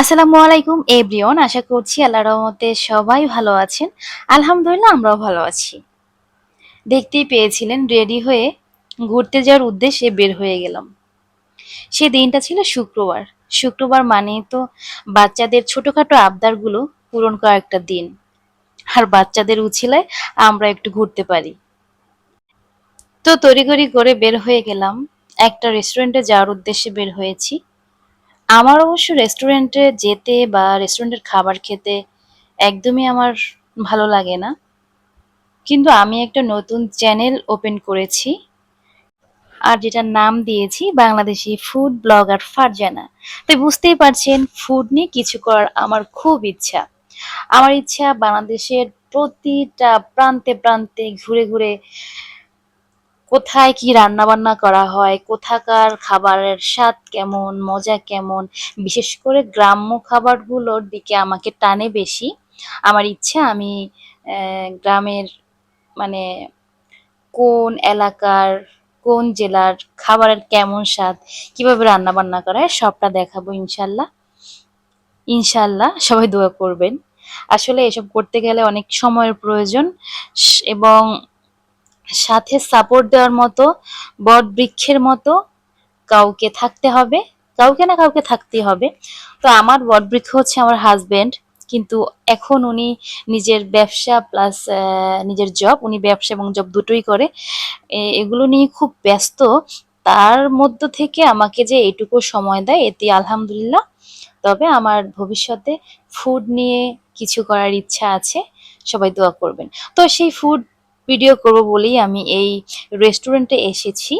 আসসালামু আলাইকুম, এভরিওয়ান। আশা করছি আল্লাহ রহমতে সবাই ভালো আছেন। আলহামদুলিল্লাহ, আমরাও ভালো আছি। দেখতেই পেয়েছিলেন, রেডি হয়ে ঘুরতে যাওয়ার উদ্দেশ্যে বের হয়ে গেলাম। সে দিনটা ছিল শুক্রবার। শুক্রবার মানে তো বাচ্চাদের ছোটখাটো আবদারগুলো পূরণ করা একটা দিন। আর বাচ্চাদের উছিলায় আমরা একটু ঘুরতে পারি। তো তড়িঘড়ি করে বের হয়ে গেলাম। একটা রেস্টুরেন্টে যাওয়ার উদ্দেশ্যে বের হয়েছি। আমার অবশ্য রেস্টুরেন্টে যেতে বা রেস্টুরেন্টের খাবার খেতে একদমই আমার ভালো লাগে না। কিন্তু আমি একটা নতুন চ্যানেল ওপেন করেছি আর যেটার নাম দিয়েছি বাংলাদেশি ফুড ব্লগার ফারজানা। তাই বুঝতেই পারছেন ফুড নিয়ে কিছু করার আমার খুব ইচ্ছা। আমার ইচ্ছা বাংলাদেশের প্রতিটা প্রান্তে প্রান্তে ঘুরে ঘুরে কোথায় কি রান্না বান্না করা হয়, কোথাকার খাবারের স্বাদ কেমন, মজা কেমন, বিশেষ করে গ্রাম্য খাবারগুলোর দিকে আমাকে টানে বেশি। আমার ইচ্ছা আমি গ্রামের মানে কোন এলাকার, কোন জেলার খাবারের কেমন স্বাদ, কীভাবে রান্না বান্না করা হয় সবটা দেখাবো ইনশাল্লাহ। ইনশাল্লাহ সবাই দোয়া করবেন। আসলে এসব করতে গেলে অনেক সময়ের প্রয়োজন এবং সাথে সাপোর্ট দেওয়ার মতো, বট বৃক্ষের মতো কাউকে থাকতে হবে, কাউকে না কাউকে থাকতেই হবে। তো আমার বট বৃক্ষ হচ্ছে আমার হাজব্যান্ড কিন্তু এখন উনি নিজের ব্যবসা প্লাস নিজের জব উনি ব্যবসা এবং জব দুটোই করে। এগুলো নিয়ে খুব ব্যস্ত। তার মধ্য থেকে আমাকে যে এটুকু সময় দেয়, এতে আলহামদুলিল্লাহ। তবে আমার ভবিষ্যতে ফুড নিয়ে কিছু করার ইচ্ছা আছে, সবাই দোয়া করবেন। তো সেই ফুড ভিডিও করব বলেই আমি এই রেস্টুরেন্টে এসেছি।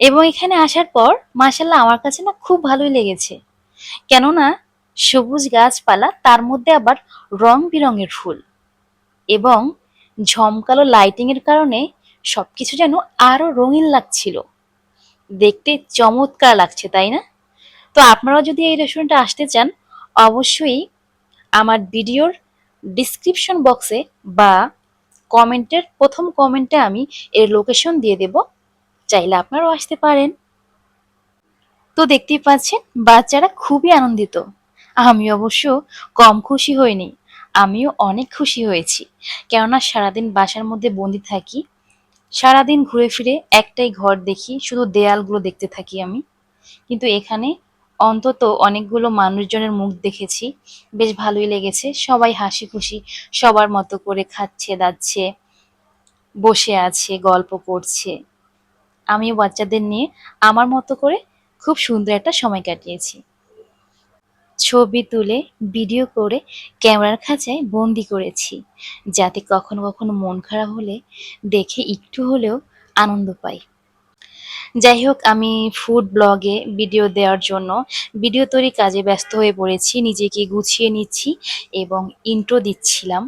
এবং এখানে আসার পর মাশাল্লাহ আমার কাছে না খুব ভালোই লেগেছে। কেননা, সবুজ গাছপালা, তার মধ্যে আবার রং বেরঙের ফুল। এবং ঝমকালো লাইটিং এর কারণে সবকিছু যেন আরও রঙিন লাগছিল। দেখতে চমৎকার লাগছে, তাই না? তো আপনারাও যদি এই রেস্টুরেন্টে আসতে চান, অবশ্যই আমার ভিডিওর ডিসক্রিপশন বক্সে বা কমেন্টের, প্রথম কমেন্টে আমি এর লোকেশন দিয়ে দেব। চাইলে আপনারাও আসতে পারেন। তো দেখতেই পাচ্ছেন, বাচ্চারা খুবই আনন্দিত। আমি অবশ্য কম খুশি হইনি, আমিও অনেক খুশি হয়েছি। কেননা সারাদিন বাসার মধ্যে বন্দি থাকি, সারাদিন ঘুরে ফিরে একটাই ঘর দেখি, শুধু দেয়ালগুলো দেখতে থাকি আমি। কিন্তু এখানে অন্তত অনেকগুলো মানুষজনের মুখ দেখেছি। বেশ ভালোই লেগেছে। সবাই হাসি খুশি সবার মতো করে খাচ্ছে, দাচ্ছে, বসে আছে, গল্প করছে। আমিও বাচ্চাদের নিয়ে আমার মতো করে খুব সুন্দর একটা সময় কাটিয়েছি। ছবি তুলে, ভিডিও করে, ক্যামেরার খাঁচায় বন্দি করেছি। যাতে কখনো কখনো মন খারাপ হলে দেখে একটু হলেও আনন্দ পাই। যাই হোক আমি ফুড ব্লগে ভিডিও দেওয়ার জন্য ভিডিও তৈরি কাজে ব্যস্ত হয়ে পড়েছি, নিজেকে গুছিয়ে নিচ্ছি এবং ইন্ট্রো দিচ্ছিলাম।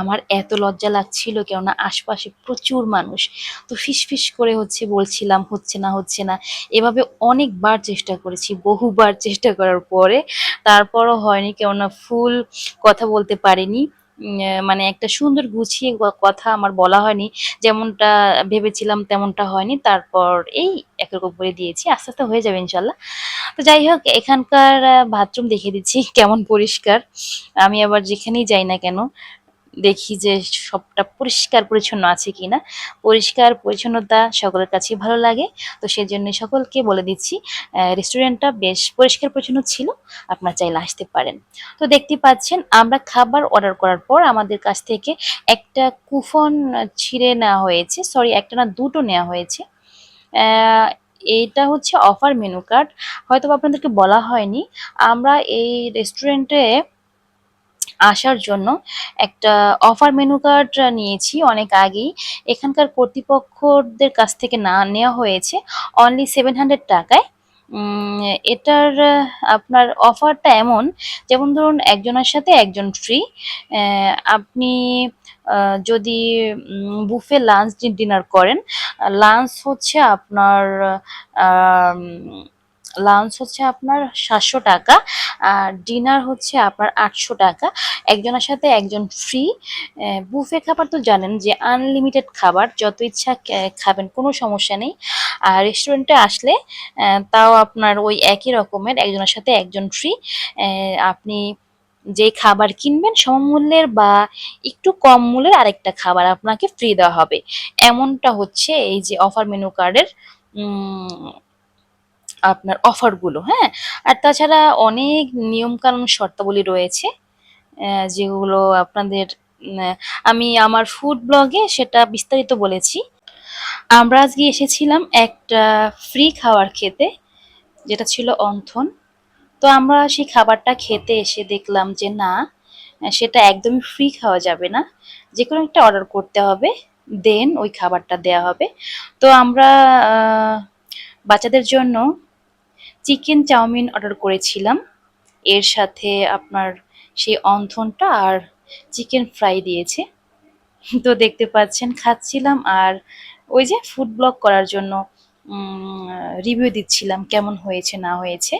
আমার এত লজ্জা লাগছিল কেননা আশপাশে প্রচুর মানুষ। তো ফিস ফিস করে হচ্ছে বলছিলাম, হচ্ছে না হচ্ছে না। এভাবে অনেকবার চেষ্টা করেছি, বহুবার চেষ্টা করার পরে। তারপরও হয়নি কেননা ফুল কথা বলতে পারিনি। মানে একটা সুন্দর গুছিয়ে কথা আমার বলা হয়নি। যেমনটা ভেবেছিলাম তেমনটা হয়নি। তারপর এই একরকম করে দিয়েছি। আস্তে আস্তে হয়ে যাবে ইনশাল্লাহ। তো যাই হোক, এখানকার বাথরুম দেখে দিচ্ছি। কেমন পরিষ্কার। আমি আবার যেখানেই যাই না কেন দেখি যে সবটা পরিষ্কার পরিচ্ছন্ন আছে কিনা। পরিষ্কার পরিচ্ছন্নতা সকলের কাছেই ভালো লাগে। তো সেজন্য সকলকে বলে দিচ্ছি রেস্টুরেন্টটা বেশ পরিষ্কার পরিচ্ছন্ন ছিল, আপনারা চাইলে আসতে পারেন। তো দেখতে পাচ্ছেন, আমরা খাবার অর্ডার করার পর আমাদের কাছ থেকে একটা কুপন ছিঁড়ে নেওয়া হয়েছে সরি একটা না, দুটো নেওয়া হয়েছে। এইটা হচ্ছে অফার মেনু কার্ড হয়তো আপনাদেরকে বলা হয়নি, আমরা এই রেস্টুরেন্টে আসার জন্য একটা অফার মেনু কার্ড নিয়েছি অনেক আগেই। এখানকার কর্তৃপক্ষদের কাছ থেকে না নেওয়া হয়েছে। অনলি সেভেন হান্ড্রেড টাকায়। এটার আপনার অফারটা এমন, যেমন ধরুন একজনের সাথে একজন ফ্রি আপনি যদি বুফে লাঞ্চ ডিনার করেন লাঞ্চ হচ্ছে আপনার লাঞ্চ হচ্ছে আপনার সাতশো টাকা, আর ডিনার হচ্ছে আপনার আটশো টাকা। একজনের সাথে একজন ফ্রি বুফে খাবার তো জানেন যে আনলিমিটেড খাবার, যত ইচ্ছা খাবেন, কোনো সমস্যা নেই। আর রেস্টুরেন্টে আসলে তাও আপনার ওই একই রকমের, একজনের সাথে একজন ফ্রি আপনি যে খাবার কিনবেন সমমূল্যের বা একটু কম মূল্যের আরেকটা খাবার আপনাকে ফ্রি দেওয়া হবে। এমনটা হচ্ছে এই যে অফার মেনু কার্ডের আপনার অফারগুলো হ্যাঁ? আর তাছাড়া অনেক নিয়মকানুন শর্তাবলী রয়েছে যেগুলো আপনাদের আমি আমার ফুড ব্লগে সেটা বিস্তারিত বলেছি। আমরা আজকে এসেছিলাম একটা ফ্রি খাবার খেতে, যেটা ছিল অন্থন। তো আমরা সেই খাবারটা খেতে এসে দেখলাম যে না, সেটা একদমই ফ্রি খাওয়া যাবে না। যে কোনো একটা অর্ডার করতে হবে দেন ওই খাবারটা দেয়া হবে। তো আমরা বাচ্চাদের জন্য চিকেন চাউমিন অর্ডার করেছিলাম। এর সাথে আপনার সেই অন্থনটা আর চিকেন ফ্রাই দিয়েছে। তো দেখতে পাচ্ছেন, খাচ্ছিলাম আর ওই যে ফুড ব্লগ করার জন্য রিভিউ দিচ্ছিলাম কেমন হয়েছে, না হয়েছে।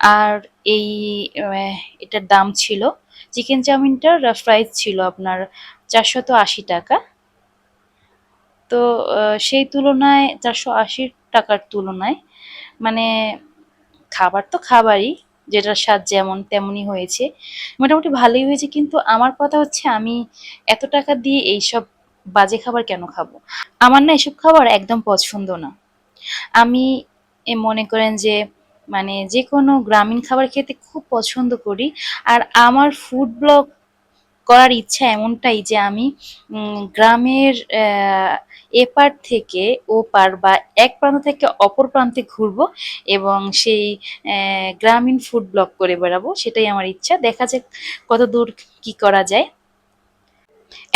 আর এই এটার দাম ছিল, চিকেন চাউমিনটার প্রাইস ছিল আপনার চারশত আশি টাকা। তো সেই তুলনায় চারশো আশি টাকার তুলনায়। মানে খাবার তো খাবারই, যেটার স্বাদ যেমন তেমনই হয়েছে। মোটামুটি ভালোই হয়েছে, কিন্তু আমার কথা হচ্ছে আমি এত টাকা দিয়ে এইসব বাজে খাবার কেন খাব? আমার না এসব খাবার একদম পছন্দ না। আমি এ মনে করেন যে মানে যে কোনো গ্রামীণ খাবার খেতে খুব পছন্দ করি। আর আমার ফুড ব্লগ করার ইচ্ছা এমনটাই যে আমি গ্রামের এপার থেকে ও পার বা এক প্রান্ত থেকে অপর প্রান্তে ঘুরব এবং সেই গ্রামীণ ফুড ব্লক করে বেড়াবো, সেটাই আমার ইচ্ছা। দেখা যাক কত দূর কি করা যায়।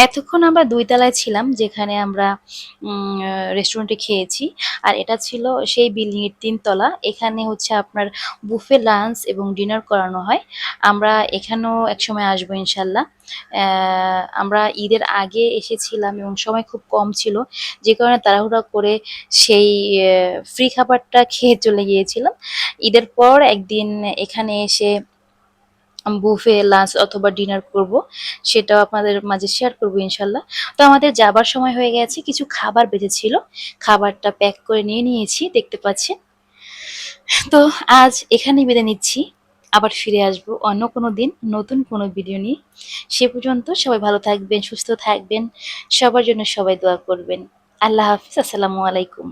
এতক্ষণ আমরা দুই তলায় ছিলাম, যেখানে আমরা রেস্টুরেন্টে খেয়েছি। আর এটা ছিল সেই বিল্ডিং এর তিনতলা এখানে হচ্ছে আপনার বুফে লাঞ্চ এবং ডিনার করানো হয়। আমরা এখানেও একসময় আসব ইনশাল্লাহ। আমরা ঈদের আগে এসেছিলাম এবং সময় খুব কম ছিল। যে কারণে তাড়াহুড়া করে সেই ফ্রি খাবারটা খেয়ে চলে গিয়েছিলাম। ঈদের পর একদিন এখানে এসে বুফে লাঞ্চ অথবা ডিনার করব, সেটাও আপনাদের মাঝে শেয়ার করব ইনশাল্লাহ। তো আমাদের যাবার সময় হয়ে গেছে, কিছু খাবার বেঁচেছিল খাবারটা প্যাক করে নিয়ে নিয়েছি, দেখতে পাচ্ছেন। তো আজ এখানেই বেঁধে নিচ্ছি, আবার ফিরে আসব অন্য কোনো দিন, নতুন কোনো ভিডিও নিয়ে। সে পর্যন্ত সবাই ভালো থাকবেন, সুস্থ থাকবেন, সবার জন্য সবাই দোয়া করবেন। আল্লাহ হাফিজ, আসসালামু আলাইকুম।